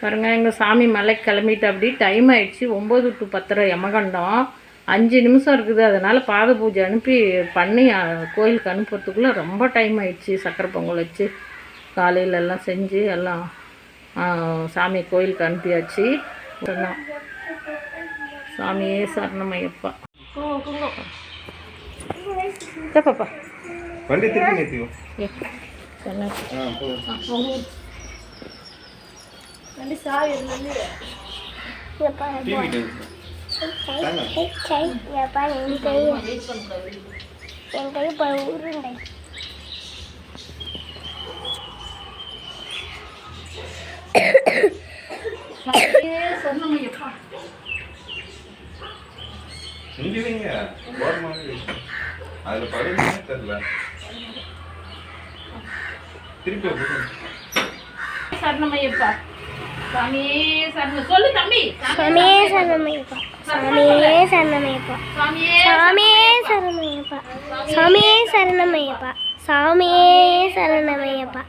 பாருங்க எங்கள் சாமி மலைக்கு கிளம்பிட்டு அப்படி டைம் ஆயிடுச்சு. ஒம்பது டு பத்தரை யமகண்டம். அஞ்சு நிமிஷம் இருக்குது. அதனால் பாத பூஜை அனுப்பி பண்ணி கோயிலுக்கு அனுப்புறதுக்குள்ளே ரொம்ப டைம் ஆயிடுச்சு. சக்கரை பொங்கல் வச்சு காலையில எல்லாம் செஞ்சு எல்லாம் சாமி கோயிலுக்கு அனுப்பியாச்சு. சாமியே சரணமையப்பா பாப்பா. வண்டி திருப்பி நிறுத்திக்கோ. அதில் தெரில திருப்பி சரணமையப்பா. சாமியே சரணம். சொல்லு தம்பி. சாமியே சரணமையப்பா சாமியே சரணமையப்பா சாமியே சரணமையப்பா சாமியே சரணமையப்பா சாமியே சரணமையப்பா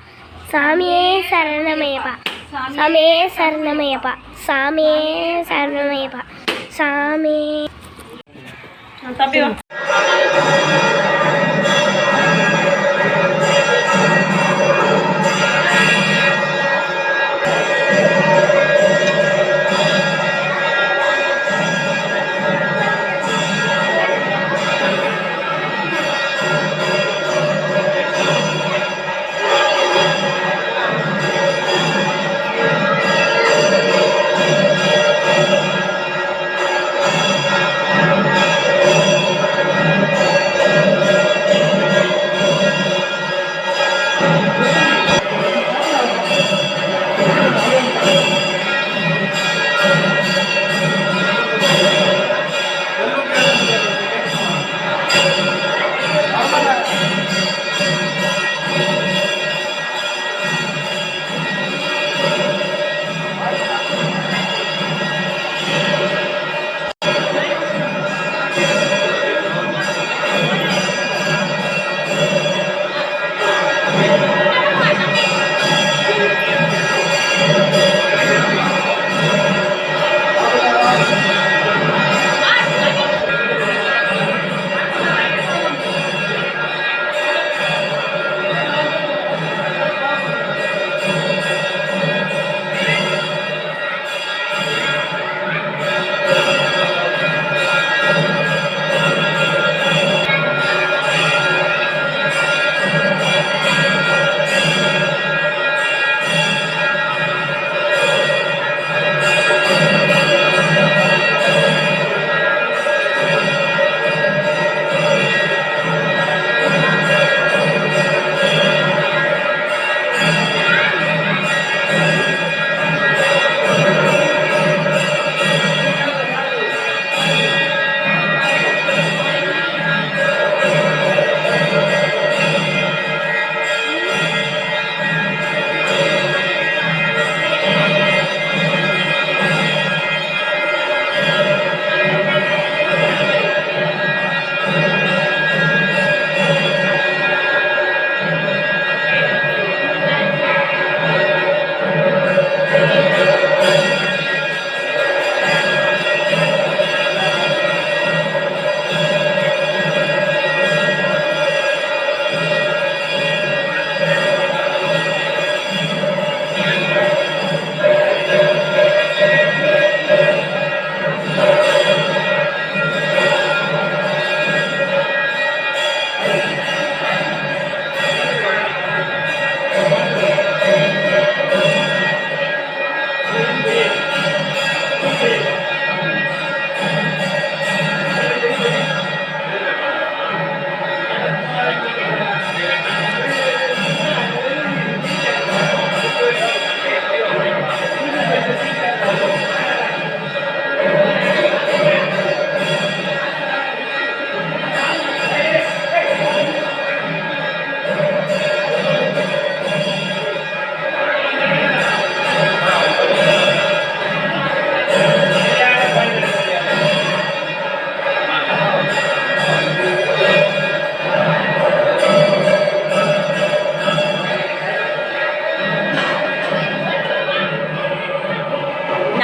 சாமியே சரணமையப்பா சாமியே சரணமையப்பா சாமியே சரணமையப்பா சாமி தம்பி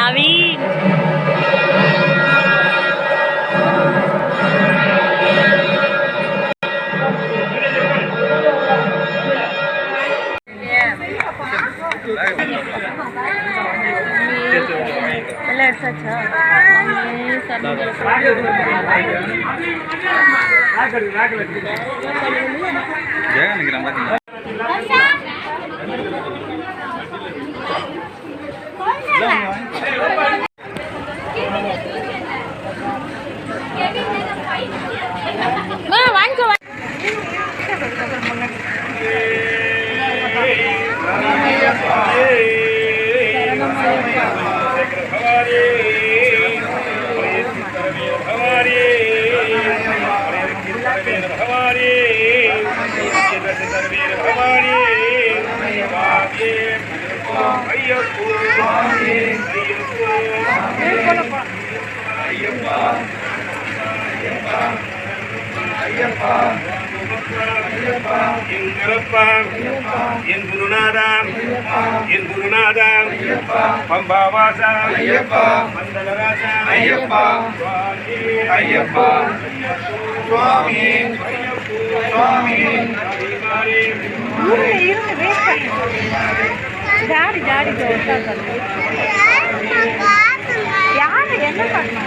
நவீன் எல்லாம் எடுத்தாச்சா ஜெகன் நிற்கிறேன் பார்த்தீங்களா என் கரப்பா என் குருநாதா என் குருநாதா பம்பாவாசா ஐயப்பா மண்டலராசா ஐயப்பா ஐயப்பா சுவாமி சுவாமி டாடி யாரு? என்ன பண்ண